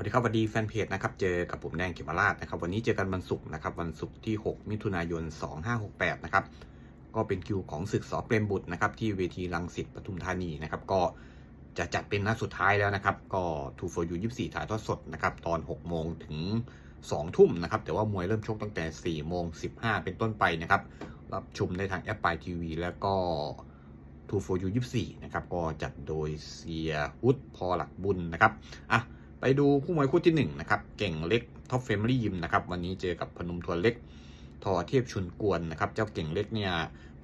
วัสดีครับสวัสดีแฟนเพจนะครับเจอกับผมแดงเขมราชนะครับวันนี้เจอกันวันศุกร์นะครับวันศุกร์ที่ 6 มิถุนายน 2568 นะครับก็เป็นคิวของศึกสอเปรมบุตรนะครับที่เวทีลังสิตปทุมธานีนะครับก็จะจัดเป็นนัดสุดท้ายแล้วนะครับก็ทูโฟยู24ถ่ายทอดสดนะครับตอน 6 โมงถึง 2 ทุ่มนะครับแต่ว่ามวยเริ่มชกตั้งแต่ 4 โมง 15 เป็นต้นไปนะครับรับชมได้ทางแอปปายทีวีแล้วก็ทูโฟยู24นะครับก็จัดโดยเสียวุฒิพอหลักบุญนะครับอะ ไปดูคู่มวยคู่ที่1นนะครับเก่งเล็กท็อปเฟมลี่ยิมนะครับวันนี้เจอกับพนมทวนเล็กทอเทียบชุนกวนนะครับเจ้าเก่งเล็กเนี่ย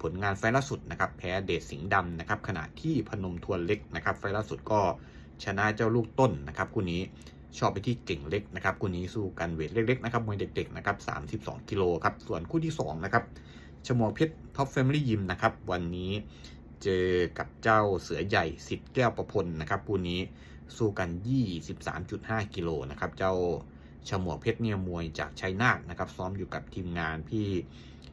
ผลงานไฟล่าสุดนะครับแพ้เดชสิงห์ดำนะครับขณะที่พนมทวนเล็กนะครับไฟล่าสุดก็ชนะเจ้าลูกต้นนะครับคู่นี้ชอบไปที่เก่งเล็กนะครับคู่นี้สู้กันเวทเล็กๆนะครับมวยเด็กๆนะครับ32 กิโลครับส่วนคู่ที่2นะครับชมวเพชรท็อปเฟมลี่ยิมนะครับวันนี้เจอกับเจ้าเสือใหญ่สิทธิ์แก้วประพลนะครับคู่นี้ สู้กัน 23.5 กิโลนะครับ เจ้าฉมวกเพชรเนี่ยมวยจากชัยนาทนะครับ ซ้อมอยู่กับทีมงานพี่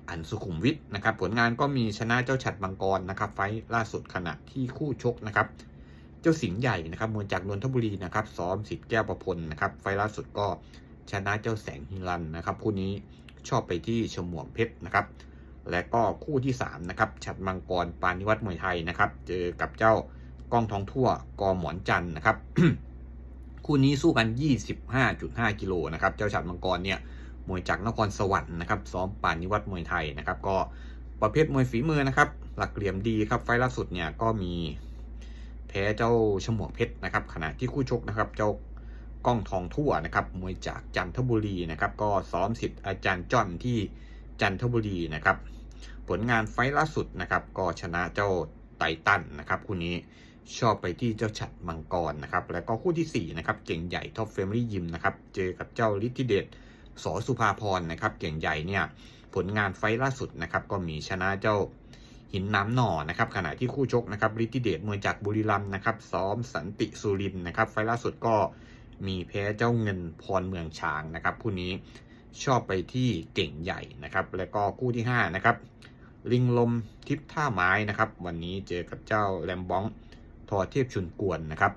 อันสุขุมวิทนะครับ ผลงานก็มีชนะเจ้าฉัดมังกรนะครับ ไฟล่าสุดขณะที่คู่ชกนะครับ เจ้าสิงห์ใหญ่นะครับมวยจากนนทบุรีนะครับซ้อมสิทธิ์แก้วประพลนะครับ ไฟล่าสุดก็ชนะเจ้าแสงฮิรันนะครับคู่นี้ชอบไปที่ฉมวกเพชรนะครับและก็คู่ที่3นะครับฉัดมังกรปานิวัตรมวยไทยนะครับ เจอกับเจ้า กล้องทองทั่วกอหมอนจันนะครับ คู่นี้สู้กัน 25.5 กิโลนะครับ เจ้าฉัดมังกรเนี่ยมวยจากนครสวรรค์นะครับ ซ้อมปานิวัตรมวยไทยนะครับ ก็ประเภทมวยฝีมือนะครับ หลักเหลี่ยมดีครับ ไฟล่าสุดเนี่ยก็มีแพ้เจ้าฉมวกเพชรนะครับ ขณะที่คู่ชกนะครับ เจ้ากล้องทองทั่วนะครับ มวยจากจันทบุรีนะครับ ก็ซ้อมสิทธิ์อาจารย์จ้อนที่จันทบุรีนะครับ ผลงานไฟล่าสุดนะครับ ก็ชนะเจ้าไตตันนะครับคู่นี้ ชอบไปที่เจ้าฉัดมังกรนะครับ แล้วก็คู่ที่ 4 นะครับ เก่งใหญ่ท็อปเฟมลี่ยิมนะครับ เจอกับเจ้าลิทิเดชสอสุภาพรนะครับ เก่งใหญ่เนี่ย ผลงานไฟล่าสุดนะครับ ก็มีชนะเจ้าหินน้ำหน่อนะครับ ขณะที่คู่ชกนะครับลิทิเดชมวยจากบุรีรัมย์นะครับ ซ้อมสันติสุรินนะครับ ไฟล่าสุดก็มีแพ้เจ้าเงินพรเมืองช้างนะครับคู่นี้ชอบไปที่เก่งใหญ่นะครับ แล้วก็คู่ที่5นะครับลิงลมทิพท่าไม้นะครับ วันนี้เจอกับเจ้าแลมบอง ทอเทพชุนกวนนะครับ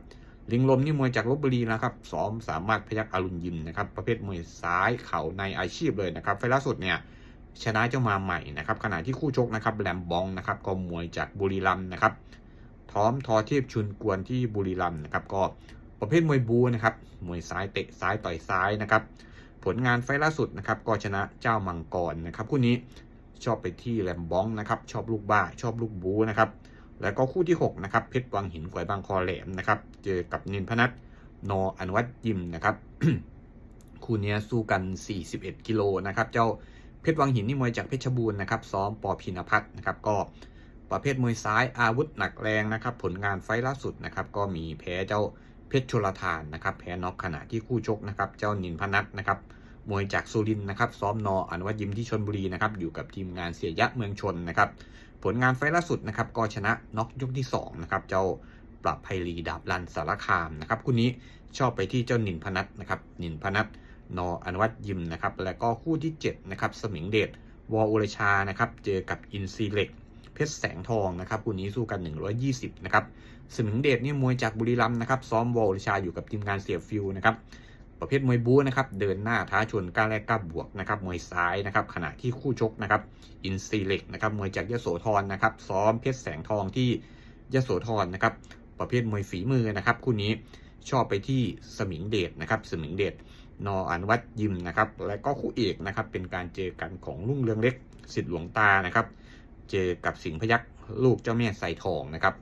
ลิงลมนี่มวยจากลบบุรีนะครับซ้อมสามารถพยักอรุณยิมนะครับประเภทมวยซ้ายเข่าในอาชีพเลยนะครับไฟล่าสุดเนี่ยชนะเจ้ามาใหม่นะครับขณะที่คู่ชกนะครับแลมบองนะครับก็มวยจากบุรีรัมย์นะครับท้อมทอเทพชุนกวนที่บุรีรัมย์นะครับก็ประเภทมวยบูนะครับมวยซ้ายเตะซ้ายต่อยซ้ายนะครับผลงานไฟล่าสุดนะครับก็ชนะเจ้ามังกรนะครับคู่นี้ชอบไปที่แลมบองนะครับชอบลูกบ้าชอบลูกบูนะครับ แล้วก็คู่ที่ 6 นะครับ เพชรวังหินกวยบางคอแหลมนะครับ เจอกับนินพนัทนออนุวัตยิมนะครับ คู่นี้สู้กัน 41 กิโลนะครับ เจ้าเพชรวังหินนี่มวยจากเพชรบูรณ์นะครับ ซ้อมปอพินพัฒน์นะครับ ก็ประเภทมวยซ้ายอาวุธหนักแรงนะครับ ผลงานไฟล่าสุดนะครับ ก็มีแพ้เจ้าเพชรชลทานนะครับ แพ้น็อกขณะที่คู่ชกนะครับ เจ้านินพนัทนะครับ มวยจากสุรินนะครับ ซ้อมนออนุวัตยิมที่ชนบุรีนะครับ อยู่กับทีมงานเสียยะเมืองชนนะครับ ผลงานไฟล่าสุดนะครับ ก็ชนะน็อกยกที่2นะครับ เจ้าปรับไพรีดาบลันสารคามนะครับคู่นี้ชอบไปที่เจ้านินพนัทนะครับ นินพนัทนออนุวัตยิมนะครับ แล้วก็คู่ที่7นะครับ สมิงเดชวออุรชานะครับ เจอกับอินซีเล็กเพชรแสงทองนะครับคู่นี้สู้กัน 120 นะครับสมิงเดชนี่มวยจากบุรีรัมย์นะครับ ซ้อมวออุรชาอยู่กับทีมงานเสียฟิวนะครับ ประเภทมวยบู๊นะครับเดินหน้าท้าชนกล้าแลกกล้าบวกนะครับมวยซ้ายนะครับขณะที่คู่ชกนะครับอินซีเล็กนะครับมวยจากยโสธรนะครับซ้อมเพชรแสงทองที่ยโสธรนะครับประเภทมวยฝีมือนะครับคู่นี้ชอบไปที่สมิงเดชนะครับสมิงเดชนออนวัตยิมนะครับและก็คู่เอกนะครับเป็นการเจอกันของลุ่งเรืองเล็กสิทธิ์หลวงตานะครับเจอกับสิงห์พยักลูกเจ้าแม่ใส่ทองนะครับ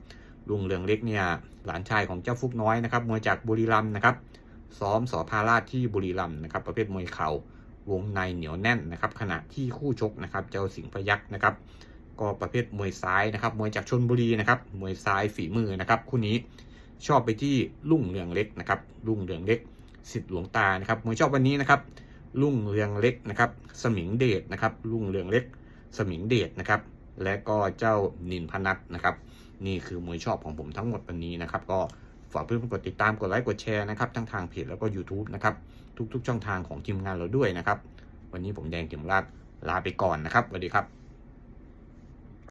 ลุงเรืองเล็กเนี่ยหลานชายของเจ้าฟุกน้อยนะครับมวยจากบุรีรัมย์นะครับ ซ้อมสอพาราชที่บุรีรัมย์นะครับ ประเภทมวยเข่าวงในเหนียวแน่นนะครับ ขณะที่คู่ชกนะครับ เจ้าสิงห์พยักษ์นะครับ ก็ประเภทมวยซ้ายนะครับ มวยจากชนบุรีนะครับ มวยซ้ายฝีมือนะครับ คู่นี้ชอบไปที่ลุ่งเรืองเล็กนะครับ ลุ่งเรืองเล็กสิทธิ์หลวงตานะครับ มวยชอบวันนี้นะครับ ลุ่งเรืองเล็กนะครับ สมิงเดชนะครับ ลุ่งเรืองเล็ก สมิงเดชนะครับ และก็เจ้านินพนัทนะครับ นี่คือมวยชอบของผมทั้งหมดวันนี้นะครับ ก็ ฝากเพื่อนๆกดติดตามกดไลค์กดแชร์นะครับทั้งทางเพจแล้วก็ YouTube นะครับทุกๆ ช่องทางของทีมงานเราด้วยนะครับ วันนี้ผมแดงเข็มรากลาไปก่อนนะครับสวัสดีครับ